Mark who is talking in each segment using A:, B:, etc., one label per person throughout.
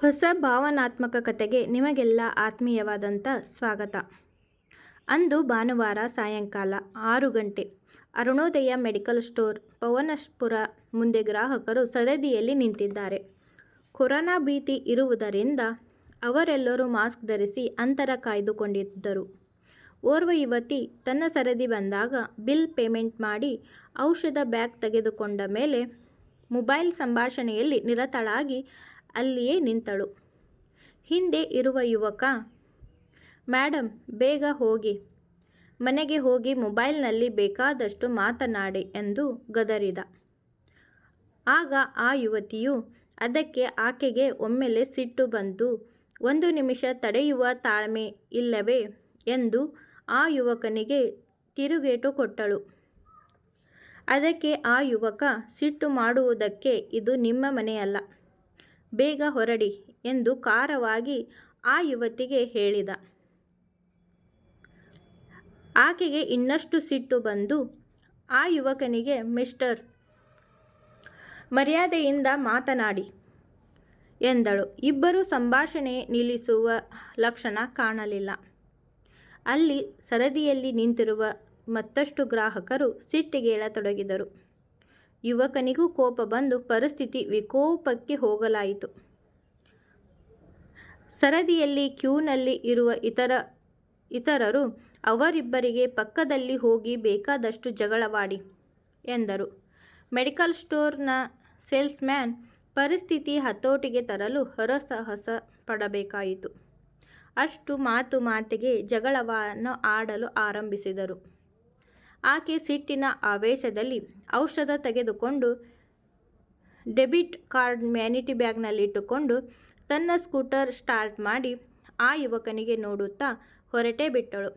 A: ಹೊಸ ಭಾವನಾತ್ಮಕ ಕಥೆಗೆ ನಿಮಗೆಲ್ಲ ಆತ್ಮೀಯವಾದಂಥ ಸ್ವಾಗತ. ಅಂದು ಭಾನುವಾರ ಸಾಯಂಕಾಲ ಆರು ಗಂಟೆ, ಅರುಣೋದಯ ಮೆಡಿಕಲ್ ಸ್ಟೋರ್, ಪವನಪುರ ಮುಂದೆ ಗ್ರಾಹಕರು ಸರದಿಯಲ್ಲಿ ನಿಂತಿದ್ದಾರೆ. ಕೊರೋನಾ ಭೀತಿ ಇರುವುದರಿಂದ ಅವರೆಲ್ಲರೂ ಮಾಸ್ಕ್ ಧರಿಸಿ ಅಂತರ ಕಾಯ್ದುಕೊಂಡಿದ್ದರು. ಓರ್ವ ಯುವತಿ ತನ್ನ ಸರದಿ ಬಂದಾಗ ಬಿಲ್ ಪೇಮೆಂಟ್ ಮಾಡಿ ಔಷಧ ಬ್ಯಾಗ್ ತೆಗೆದುಕೊಂಡ ಮೇಲೆ ಮೊಬೈಲ್ ಸಂಭಾಷಣೆಯಲ್ಲಿ ನಿರತಳಾಗಿ ಅಲ್ಲಿಯೇ ನಿಂತಳು. ಹಿಂದೆ ಇರುವ ಯುವಕ ಮೇಡಮ್ ಬೇಗ ಹೋಗಿ. ಮನೆಗೆ ಹೋಗಿ ಮೊಬೈಲ್ನಲ್ಲಿ ಬೇಕಾದಷ್ಟು ಮಾತನಾಡಿ ಎಂದು ಗದರಿದ. ಆಗ ಆ ಯುವತಿಯು ಅದಕ್ಕೆ ಆಕೆಗೆ ಒಮ್ಮೆಲೆ ಸಿಟ್ಟು ಬಂದು, ಒಂದು ನಿಮಿಷ ತಡೆಯುವ ತಾಳ್ಮೆ ಇಲ್ಲವೇ? ಎಂದು ಆ ಯುವಕನಿಗೆ ತಿರುಗೇಟು ಕೊಟ್ಟಳು. ಅದಕ್ಕೆ ಆ ಯುವಕ, ಸಿಟ್ಟು ಮಾಡುವುದಕ್ಕೆ ಇದು ನಿಮ್ಮ ಮನೆಯಲ್ಲ. ಬೇಗ ಹೊರಡಿ ಎಂದು ಖಾರವಾಗಿ ಆ ಯುವತಿಗೆ ಹೇಳಿದ. ಆಕೆಗೆ ಇನ್ನಷ್ಟು ಸಿಟ್ಟು ಬಂದು ಆ ಯುವಕನಿಗೆ, ಮಿಸ್ಟರ್, ಮರ್ಯಾದೆಯಿಂದ ಮಾತನಾಡಿ ಎಂದಳು. ಇಬ್ಬರು ಸಂಭಾಷಣೆ ನಿಲ್ಲಿಸುವ ಲಕ್ಷಣ ಕಾಣಲಿಲ್ಲ. ಅಲ್ಲಿ ಸರದಿಯಲ್ಲಿ ನಿಂತಿರುವ ಮತ್ತಷ್ಟು ಗ್ರಾಹಕರು ಸಿಟ್ಟಿಗೇಳತೊಡಗಿದರು ಯುವಕನಿಗೂ ಕೋಪ ಬಂದು ಪರಿಸ್ಥಿತಿ ವಿಕೋಪಕ್ಕೆ ಹೋಗಲಾಯಿತು. ಸರದಿಯಲ್ಲಿ ಕ್ಯೂನಲ್ಲಿ ಇರುವ ಇತರ, ಇತರರು ಅವರಿಬ್ಬರಿಗೆ ಪಕ್ಕದಲ್ಲಿ ಹೋಗಿ ಬೇಕಾದಷ್ಟು ಜಗಳವಾಡಿ ಎಂದರು. ಮೆಡಿಕಲ್ ಸ್ಟೋರ್ನ ಸೇಲ್ಸ್ಮ್ಯಾನ್ ಪರಿಸ್ಥಿತಿ ಹತೋಟಿಗೆ ತರಲು ಹೊರಸಾಹಸ ಪಡಬೇಕಾಯಿತು. ಅಷ್ಟು ಮಾತು ಮಾತಿಗೆ ಜಗಳವನ್ನು ಆಡಲು ಆರಂಭಿಸಿದರು. ಆಕೆ ಸಿಟ್ಟಿನ ಆವೇಶದಲ್ಲಿ ಔಷಧ ತೆಗೆದುಕೊಂಡು ಡೆಬಿಟ್ ಕಾರ್ಡ್ ಮ್ಯಾನಿಟಿ ಬ್ಯಾಗ್ನಲ್ಲಿಟ್ಟುಕೊಂಡು ತನ್ನ ಸ್ಕೂಟರ್ ಸ್ಟಾರ್ಟ್ ಮಾಡಿ ಆ ಯುವಕನಿಗೆ ನೋಡುತ್ತಾ ಹೊರಟೇ ಬಿಟ್ಟಳು.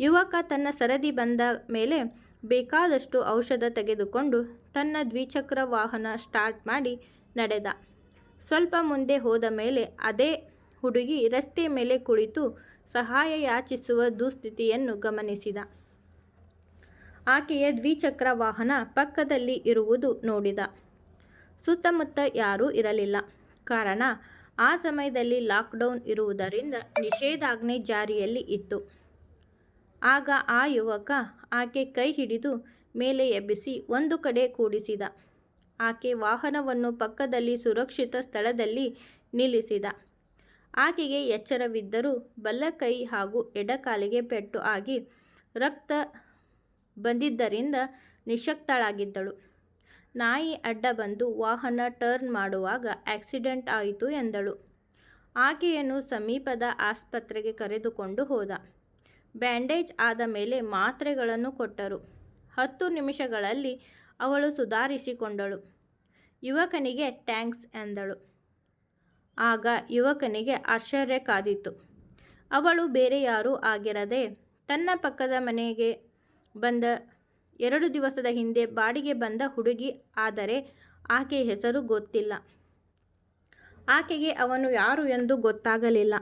A: ಯುವಕ ತನ್ನ ಸರದಿ ಬಂದ ಮೇಲೆ ಬೇಕಾದಷ್ಟು ಔಷಧ ತೆಗೆದುಕೊಂಡು ತನ್ನ ದ್ವಿಚಕ್ರ ವಾಹನ ಸ್ಟಾರ್ಟ್ ಮಾಡಿ ನಡೆದ. ಸ್ವಲ್ಪ ಮುಂದೆ ಹೋದ ಮೇಲೆ ಅದೇ ಹುಡುಗಿ ರಸ್ತೆ ಮೇಲೆ ಕುಳಿತು ಸಹಾಯ ಯಾಚಿಸುವ ದುಸ್ಥಿತಿಯನ್ನು ಗಮನಿಸಿದ. ಆಕೆಯ ದ್ವಿಚಕ್ರ ವಾಹನ ಪಕ್ಕದಲ್ಲಿ ಇರುವುದು ನೋಡಿದ. ಸುತ್ತಮುತ್ತ ಯಾರೂ ಇರಲಿಲ್ಲ. ಕಾರಣ, ಆ ಸಮಯದಲ್ಲಿ ಲಾಕ್ಡೌನ್ ಇರುವುದರಿಂದ ನಿಷೇಧಾಜ್ಞೆ ಜಾರಿಯಲ್ಲಿ ಇತ್ತು. ಆಗ ಆ ಯುವಕ ಆಕೆ ಕೈ ಹಿಡಿದು ಮೇಲೆ ಎಬ್ಬಿಸಿ ಒಂದು ಕಡೆ ಕೂಡಿಸಿದ. ಆಕೆ ವಾಹನವನ್ನು ಪಕ್ಕದಲ್ಲಿ ಸುರಕ್ಷಿತ ಸ್ಥಳದಲ್ಲಿ ನಿಲ್ಲಿಸಿದ. ಆಕೆಗೆ ಎಚ್ಚರವಿದ್ದರೂ ಬಲ್ಲ ಕೈ ಹಾಗೂ ಎಡಕಾಲಿಗೆ ಪೆಟ್ಟು ಆಗಿ ರಕ್ತ ಬಂದಿದ್ದರಿಂದ ನಿಶಕ್ತಳಾಗಿದ್ದಳು ನಾಯಿ ಅಡ್ಡ ಬಂದು ವಾಹನ ಟರ್ನ್ ಮಾಡುವಾಗ ಆಕ್ಸಿಡೆಂಟ್ ಆಯಿತು ಎಂದಳು. ಆಕೆಯನ್ನು ಸಮೀಪದ ಆಸ್ಪತ್ರೆಗೆ ಕರೆದುಕೊಂಡು ಹೋದ. ಬ್ಯಾಂಡೇಜ್ ಆದ ಮೇಲೆ ಮಾತ್ರೆಗಳನ್ನು ಕೊಟ್ಟರು. ಹತ್ತು ನಿಮಿಷಗಳಲ್ಲಿ ಅವಳು ಸುಧಾರಿಸಿಕೊಂಡಳು. ಯುವಕನಿಗೆ ಟ್ಯಾಂಕ್ಸ್ ಎಂದಳು. ಆಗ ಯುವಕನಿಗೆ ಆಶ್ಚರ್ಯ ಕಾದಿತ್ತು. ಅವಳು ಬೇರೆ ಯಾರೂ ಆಗಿರದೆ ತನ್ನ ಪಕ್ಕದ ಮನೆಗೆ ಬಂದ ಎರಡು ದಿವಸದ ಹಿಂದೆ ಬಾಡಿಗೆ ಬಂದ ಹುಡುಗಿ ಆದರೆ ಆಕೆ ಹೆಸರು ಗೊತ್ತಿಲ್ಲ. ಆಕೆಗೆ ಅವನು ಯಾರು ಎಂದು ಗೊತ್ತಾಗಲಿಲ್ಲ.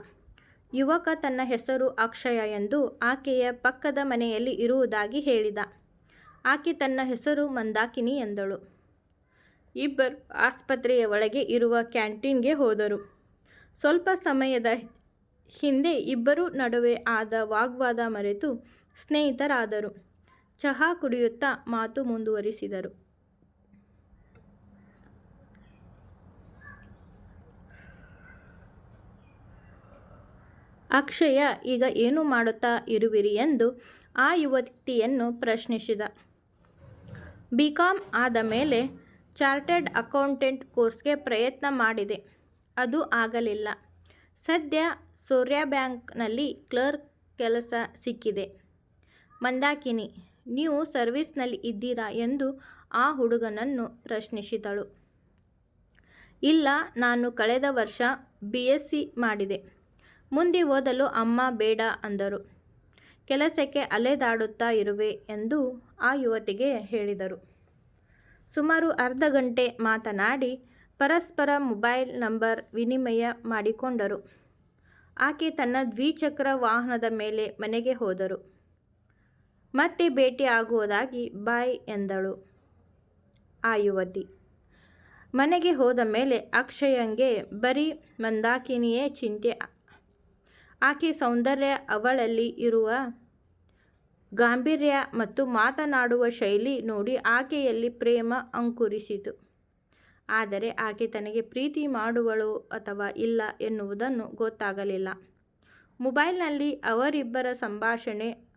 A: ಯುವಕ ತನ್ನ ಹೆಸರು ಅಕ್ಷಯ ಎಂದು ಆಕೆಯ ಪಕ್ಕದ ಮನೆಯಲ್ಲಿ ಇರುವುದಾಗಿ ಹೇಳಿದ. ಆಕೆ ತನ್ನ ಹೆಸರು ಮಂದಾಕಿನಿ ಎಂದಳು. ಇಬ್ಬರು ಆಸ್ಪತ್ರೆಯ ಒಳಗೆ ಇರುವ ಕ್ಯಾಂಟೀನ್ಗೆ ಹೋದರು. ಸ್ವಲ್ಪ ಸಮಯದ ಹಿಂದೆ ಇಬ್ಬರು ನಡುವೆ ಆದ ವಾಗ್ವಾದ ಮರೆತು ಸ್ನೇಹಿತರಾದರು. ಚಹಾ ಕುಡಿಯುತ್ತಾ ಮಾತು ಮುಂದುವರಿಸಿದರು. ಅಕ್ಷಯ, ಈಗ ಏನು ಮಾಡುತ್ತಾ ಇರುವಿರಿ? ಎಂದು ಆ ಯುವತಿಯನ್ನು ಪ್ರಶ್ನಿಸಿದ. ಬಿ ಕಾಮ್ ಆದ ಮೇಲೆ ಚಾರ್ಟೆಡ್ ಅಕೌಂಟೆಂಟ್ ಕೋರ್ಸ್ಗೆ ಪ್ರಯತ್ನ ಮಾಡಿದೆ. ಅದು ಆಗಲಿಲ್ಲ. ಸದ್ಯ ಸೂರ್ಯ ಬ್ಯಾಂಕ್ನಲ್ಲಿ ಕ್ಲರ್ಕ್ ಕೆಲಸ ಸಿಕ್ಕಿದೆ. ಮಂದಾಕಿನಿ ನೀವು ಸರ್ವಿಸ್ನಲ್ಲಿ ಇದ್ದೀರಾ ಎಂದು ಆ ಹುಡುಗನನ್ನು ಪ್ರಶ್ನಿಸಿದಳು. ಇಲ್ಲ, ನಾನು ಕಳೆದ ವರ್ಷ ಬಿ ಎಸ್ ಸಿ ಮಾಡಿದೆ. ಮುಂದೆ ಓದಲು ಅಮ್ಮ ಬೇಡ ಅಂದರು. ಕೆಲಸಕ್ಕೆ ಅಲೆದಾಡುತ್ತಾ ಇರುವೆ ಎಂದು ಆ ಯುವತಿಗೆ ಹೇಳಿದರು. ಸುಮಾರು ಅರ್ಧ ಗಂಟೆ ಮಾತನಾಡಿ ಪರಸ್ಪರ ಮೊಬೈಲ್ ನಂಬರ್ ವಿನಿಮಯ ಮಾಡಿಕೊಂಡರು. ಆಕೆ ತನ್ನ ದ್ವಿಚಕ್ರ ವಾಹನದ ಮೇಲೆ ಮನೆಗೆ ಹೋದರು. ಮತ್ತೆ ಭೇಟಿ ಆಗುವುದಾಗಿ ಬಾಯ್ ಎಂದಳು ಆ ಯುವತಿ. ಮನೆಗೆ ಹೋದ ಮೇಲೆ ಅಕ್ಷಯಂಗೆ, ಬರೀ ಮಂದಾಕಿನಿಯೇ ಚಿಂತೆ. ಆಕೆ ಸೌಂದರ್ಯ ಅವಳಲ್ಲಿ ಇರುವ ಗಾಂಭೀರ್ಯ ಮತ್ತು ಮಾತನಾಡುವ ಶೈಲಿ ನೋಡಿ ಆಕೆಯಲ್ಲಿ ಪ್ರೇಮ ಅಂಕುರಿಸಿತು. ಆದರೆ ಆಕೆ ತನಗೆ ಪ್ರೀತಿ ಮಾಡುವಳು ಅಥವಾ ಇಲ್ಲ ಎನ್ನುವುದನ್ನು ಗೊತ್ತಾಗಲಿಲ್ಲ. ಮೊಬೈಲ್ನಲ್ಲಿ ಅವರಿಬ್ಬರ ಸಂಭಾಷಣೆ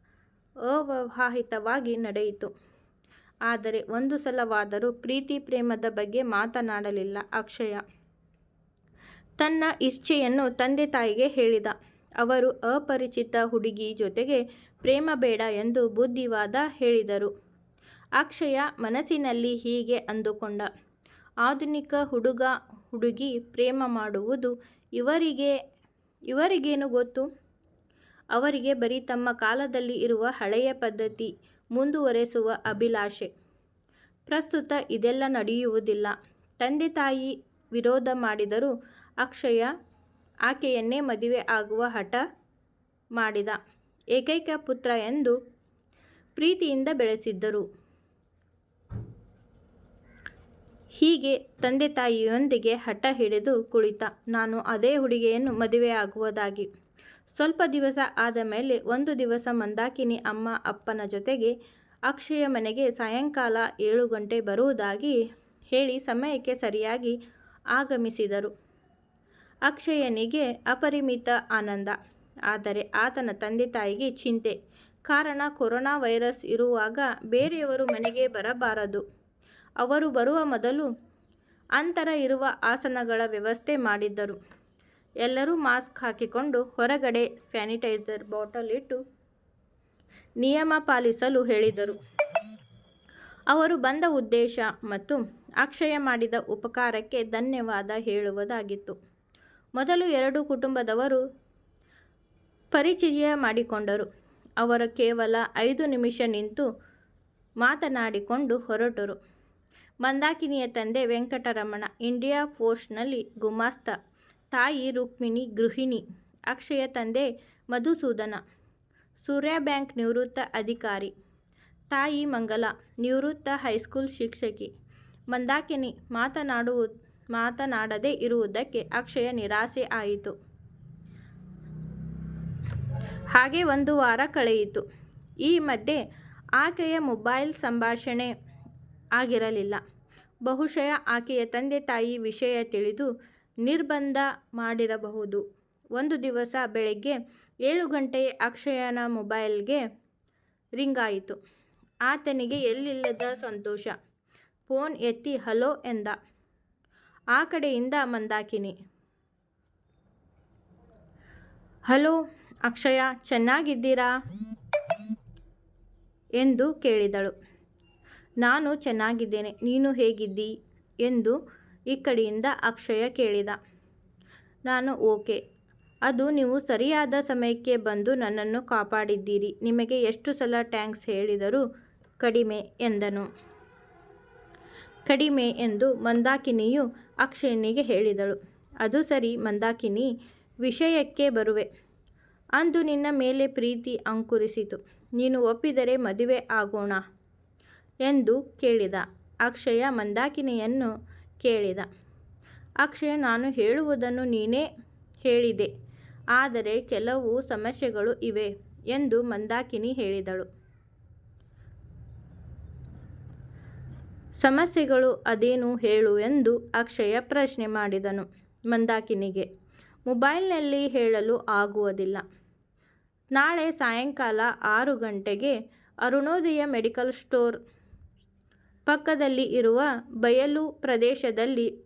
A: ಅವ್ಯವಹಿತವಾಗಿ ನಡೆಯಿತು. ಆದರೆ ಒಂದು ಸಲವಾದರೂ ಪ್ರೀತಿ ಪ್ರೇಮದ ಬಗ್ಗೆ ಮಾತನಾಡಲಿಲ್ಲ ಅಕ್ಷಯ. ತನ್ನ ಇಚ್ಛೆಯನ್ನು ತಂದೆ ತಾಯಿಗೆ ಹೇಳಿದ. ಅವರು ಅಪರಿಚಿತ ಹುಡುಗಿ ಜೊತೆಗೆ ಪ್ರೇಮ ಬೇಡ ಎಂದು ಬುದ್ಧಿವಾದ ಹೇಳಿದರು. ಅಕ್ಷಯ ಮನಸ್ಸಿನಲ್ಲಿ ಹೀಗೆ ಅಂದುಕೊಂಡ. ಆಧುನಿಕ ಹುಡುಗ ಹುಡುಗಿ ಪ್ರೇಮ ಮಾಡುವುದು ಇವರಿಗೆ ಇವರಿಗೇನು ಗೊತ್ತು? ಅವರಿಗೆ ಬರೀ ತಮ್ಮ ಕಾಲದಲ್ಲಿ ಇರುವ ಹಳೆಯ ಪದ್ಧತಿ ಮುಂದುವರೆಸುವ ಅಭಿಲಾಷೆ. ಪ್ರಸ್ತುತ ಇದೆಲ್ಲ ನಡೆಯುವುದಿಲ್ಲ. ತಂದೆ ತಾಯಿ ವಿರೋಧ ಮಾಡಿದರೂ ಅಕ್ಷಯ ಆಕೆಯನ್ನೇ ಮದುವೆ ಆಗುವ ಹಠ ಮಾಡಿದ. ಏಕೈಕ ಪುತ್ರ ಎಂದು ಪ್ರೀತಿಯಿಂದ ಬೆಳೆಸಿದ್ದರು. ಹೀಗೆ ತಂದೆ ತಾಯಿಯೊಂದಿಗೆ ಹಠ ಹಿಡಿದು ಕುಳಿತ. ನಾನು ಅದೇ ಹುಡುಗಿಯನ್ನು ಮದುವೆಯಾಗುವುದಾಗಿ ಸ್ವಲ್ಪ ದಿವಸ ಆದ ಮೇಲೆ ಒಂದು ದಿವಸ ಮಂದಾಕಿನಿ ಅಮ್ಮ ಅಪ್ಪನ ಜೊತೆಗೆ ಅಕ್ಷಯ ಮನೆಗೆ ಸಾಯಂಕಾಲ ಏಳು ಗಂಟೆ ಬರುವುದಾಗಿ ಹೇಳಿ ಸಮಯಕ್ಕೆ ಸರಿಯಾಗಿ ಆಗಮಿಸಿದರು. ಅಕ್ಷಯನಿಗೆ ಅಪರಿಮಿತ ಆನಂದ. ಆದರೆ ಆತನ ತಂದೆ ತಾಯಿಗೆ ಚಿಂತೆ. ಕಾರಣ ಕೊರೋನಾ ವೈರಸ್ ಇರುವಾಗ ಬೇರೆಯವರು ಮನೆಗೆ ಬರಬಾರದು. ಅವರು ಬರುವ ಮೊದಲು ಅಂತರ ಇರುವ ಆಸನಗಳ ವ್ಯವಸ್ಥೆ ಮಾಡಿದ್ದರು. ಎಲ್ಲರೂ ಮಾಸ್ಕ್ ಹಾಕಿಕೊಂಡು ಹೊರಗಡೆ ಸ್ಯಾನಿಟೈಸರ್ ಬಾಟಲ್ ಇಟ್ಟು ನಿಯಮ ಪಾಲಿಸಲು ಹೇಳಿದರು. ಅವರು ಬಂದ ಉದ್ದೇಶ ಮತ್ತು ಅಕ್ಷಯ ಮಾಡಿದ ಉಪಕಾರಕ್ಕೆ ಧನ್ಯವಾದ ಹೇಳುವುದಾಗಿತ್ತು. ಮೊದಲು ಎರಡು ಕುಟುಂಬದವರು ಪರಿಚಯ ಮಾಡಿಕೊಂಡರು. ಅವರು ಕೇವಲ ಐದು ನಿಮಿಷ ನಿಂತು ಮಾತನಾಡಿಕೊಂಡು ಹೊರಟರು. ಮಂದಾಕಿನಿಯ ತಂದೆ ವೆಂಕಟರಮಣ ಇಂಡಿಯಾ ಪೋಸ್ಟ್ನಲ್ಲಿ ಗುಮಾಸ್ತ ತಾಯಿ ರುಕ್ಮಿಣಿ ಗೃಹಿಣಿ, ಅಕ್ಷಯ ತಂದೆ ಮಧುಸೂದನ, ಸೂರ್ಯ ಬ್ಯಾಂಕ್ ನಿವೃತ್ತ ಅಧಿಕಾರಿ, ತಾಯಿ ಮಂಗಲ, ನಿವೃತ್ತ ಹೈಸ್ಕೂಲ್ ಶಿಕ್ಷಕಿ. ಮಂದಾಕಿನಿ ಮಾತನಾಡುವ, ಮಾತನಾಡದೇ ಇರುವುದಕ್ಕೆ ಅಕ್ಷಯ ನಿರಾಸೆ ಆಯಿತು. ಹಾಗೆ ಒಂದು ವಾರ ಕಳೆಯಿತು. ಈ ಮಧ್ಯೆ ಆಕೆಯ ಮೊಬೈಲ್ ಸಂಭಾಷಣೆ ಆಗಿರಲಿಲ್ಲ. ಬಹುಶಃ ಆಕೆಯ ತಂದೆ ತಾಯಿ ವಿಷಯ ತಿಳಿದು ನಿರ್ಬಂಧ ಮಾಡಿರಬಹುದು. ಒಂದು ದಿವಸ ಬೆಳಗ್ಗೆ ಏಳು ಗಂಟೆಗೆ ಅಕ್ಷಯನ ಮೊಬೈಲ್ಗೆ ರಿಂಗಾಯಿತು ಆತನಿಗೆ ಎಲ್ಲಿಲ್ಲದ ಸಂತೋಷ. ಫೋನ್ ಎತ್ತಿ, ಹಲೋ ಎಂದ. ಆ ಕಡೆಯಿಂದ ಮಂದಾಕಿನಿ. ಹಲೋ, ಅಕ್ಷಯ, ಚೆನ್ನಾಗಿದ್ದೀರಾ? ಎಂದು ಕೇಳಿದಳು. ನಾನು ಚೆನ್ನಾಗಿದ್ದೇನೆ. ನೀನು ಹೇಗಿದ್ದಿ? ಎಂದು ಈ ಕಡೆಯಿಂದ ಅಕ್ಷಯ ಕೇಳಿದ. ನಾನು ಓಕೆ. ಅದು ನೀವು ಸರಿಯಾದ ಸಮಯಕ್ಕೆ ಬಂದು ನನ್ನನ್ನು ಕಾಪಾಡಿದ್ದೀರಿ. ನಿಮಗೆ ಎಷ್ಟು ಸಲ ಟ್ಯಾಂಕ್ಸ್ ಹೇಳಿದರೂ ಕಡಿಮೆ ಎಂದನು. ಕಡಿಮೆ ಎಂದು ಮಂದಾಕಿನಿಯು ಅಕ್ಷಯನಿಗೆ ಹೇಳಿದಳು. ಅದು ಸರಿ ಮಂದಾಕಿನಿ, ವಿಷಯಕ್ಕೆ ಬರುವೆ. ಅಂದು ನಿನ್ನ ಮೇಲೆ ಪ್ರೀತಿ ಅಂಕುರಿಸಿತು. ನೀನು ಒಪ್ಪಿದರೆ ಮದುವೆ ಆಗೋಣ ಎಂದು ಕೇಳಿದ. ಅಕ್ಷಯ ಮಂದಾಕಿನಿಯನ್ನು ಕೇಳಿದ. ಅಕ್ಷಯ್, ನಾನು ಹೇಳುವುದನ್ನು ನೀನೇ ಹೇಳಿದೆ. ಆದರೆ ಕೆಲವು ಸಮಸ್ಯೆಗಳು ಇವೆ ಎಂದು ಮಂದಾಕಿನಿ ಹೇಳಿದಳು. ಸಮಸ್ಯೆಗಳು ಅದೇನು ಹೇಳು ಎಂದು ಅಕ್ಷಯ ಪ್ರಶ್ನೆ ಮಾಡಿದನು ಮಂದಾಕಿನಿಗೆ. ಮೊಬೈಲ್ನಲ್ಲಿ ಹೇಳಲು ಆಗುವುದಿಲ್ಲ. ನಾಳೆ ಸಾಯಂಕಾಲ ಆರು ಗಂಟೆಗೆ ಅರುಣೋದಯ ಮೆಡಿಕಲ್ ಸ್ಟೋರ್ ಪಕ್ಕದಲ್ಲಿ ಇರುವ ಬಯಲು ಪ್ರದೇಶದಲ್ಲಿ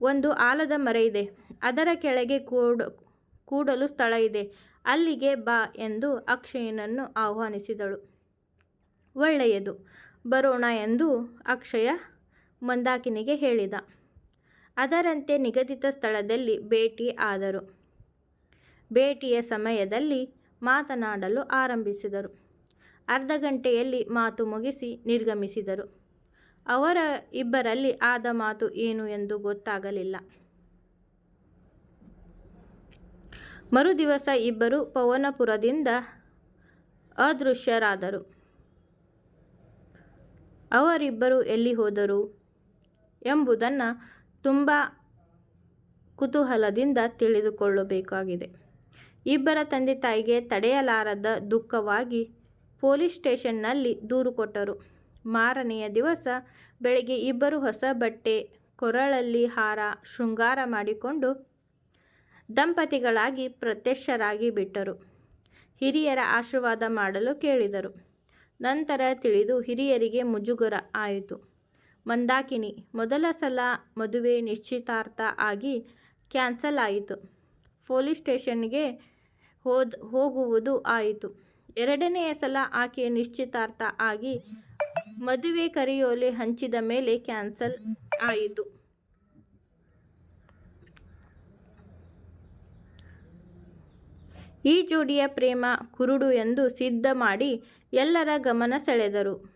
A: ಒಂದು ಆಲದ ಮರ ಇದೆ. ಅದರ ಕೆಳಗೆ ಕೂಡ, ಕೂಡಲು ಸ್ಥಳ ಇದೆ. ಅಲ್ಲಿಗೆ ಬಾ ಎಂದು ಅಕ್ಷಯನನ್ನು ಆಹ್ವಾನಿಸಿದಳು. ಒಳ್ಳೆಯದು, ಬರೋಣ ಎಂದು ಅಕ್ಷಯ ಮಂದಾಕಿನಿಗೆ ಹೇಳಿದ. ಅದರಂತೆ ನಿಗದಿತ ಸ್ಥಳದಲ್ಲಿ ಭೇಟಿ ಆದರು. ಭೇಟಿಯ ಸಮಯದಲ್ಲಿ ಮಾತನಾಡಲು ಆರಂಭಿಸಿದರು. ಅರ್ಧ ಗಂಟೆಯಲ್ಲಿ ಮಾತು ಮುಗಿಸಿ ನಿರ್ಗಮಿಸಿದರು. ಅವರ ಇಬ್ಬರಲ್ಲಿ ಆದ ಮಾತು ಏನು ಎಂದು ಗೊತ್ತಾಗಲಿಲ್ಲ. ಮರುದಿವಸ ಇಬ್ಬರು ಪವನಪುರದಿಂದ ಅದೃಶ್ಯರಾದರು. ಅವರಿಬ್ಬರು ಎಲ್ಲಿ ಹೋದರು ಎಂಬುದನ್ನು ತುಂಬ ಕುತೂಹಲದಿಂದ ತಿಳಿದುಕೊಳ್ಳಬೇಕಾಗಿದೆ. ಇಬ್ಬರ ತಂದೆ ತಾಯಿಗೆ ತಡೆಯಲಾರದ ದುಃಖವಾಗಿ ಪೊಲೀಸ್ ಸ್ಟೇಷನ್ನಲ್ಲಿ ದೂರು ಕೊಟ್ಟರು. ಮಾರನೆಯ ದಿವಸ ಬೆಳಗ್ಗೆ ಇಬ್ಬರು ಹೊಸ ಬಟ್ಟೆ, ಕೊರಳಲ್ಲಿ ಹಾರ ಶೃಂಗಾರ ಮಾಡಿಕೊಂಡು ದಂಪತಿಗಳಾಗಿ ಪ್ರತ್ಯಕ್ಷರಾಗಿ ಬಿಟ್ಟರು. ಹಿರಿಯರ ಆಶೀರ್ವಾದ ಮಾಡಲು ಕೇಳಿದರು. ನಂತರ ತಿಳಿದು ಹಿರಿಯರಿಗೆ ಮುಜುಗರ ಆಯಿತು. ಮಂದಾಕಿನಿ, ಮೊದಲ ಸಲ ಮದುವೆ ನಿಶ್ಚಿತಾರ್ಥ ಆಗಿ ಕ್ಯಾನ್ಸಲ್ ಆಯಿತು. ಪೊಲೀಸ್ ಸ್ಟೇಷನ್ಗೆ ಹೋದ್, ಹೋಗುವುದು ಆಯಿತು. ಎರಡನೆಯ ಸಲ ಆಕೆಯ ನಿಶ್ಚಿತಾರ್ಥ ಆಗಿ ಮದುವೆ ಕರಿಯೋಲೆ ಹಂಚಿದ ಮೇಲೆ ಕ್ಯಾನ್ಸಲ್ ಆಯಿತು. ಈ ಜೋಡಿಯ ಪ್ರೇಮ ಕುರುಡು ಎಂದು ಸಿದ್ಧ ಮಾಡಿ ಎಲ್ಲರ ಗಮನ ಸೆಳೆದರು.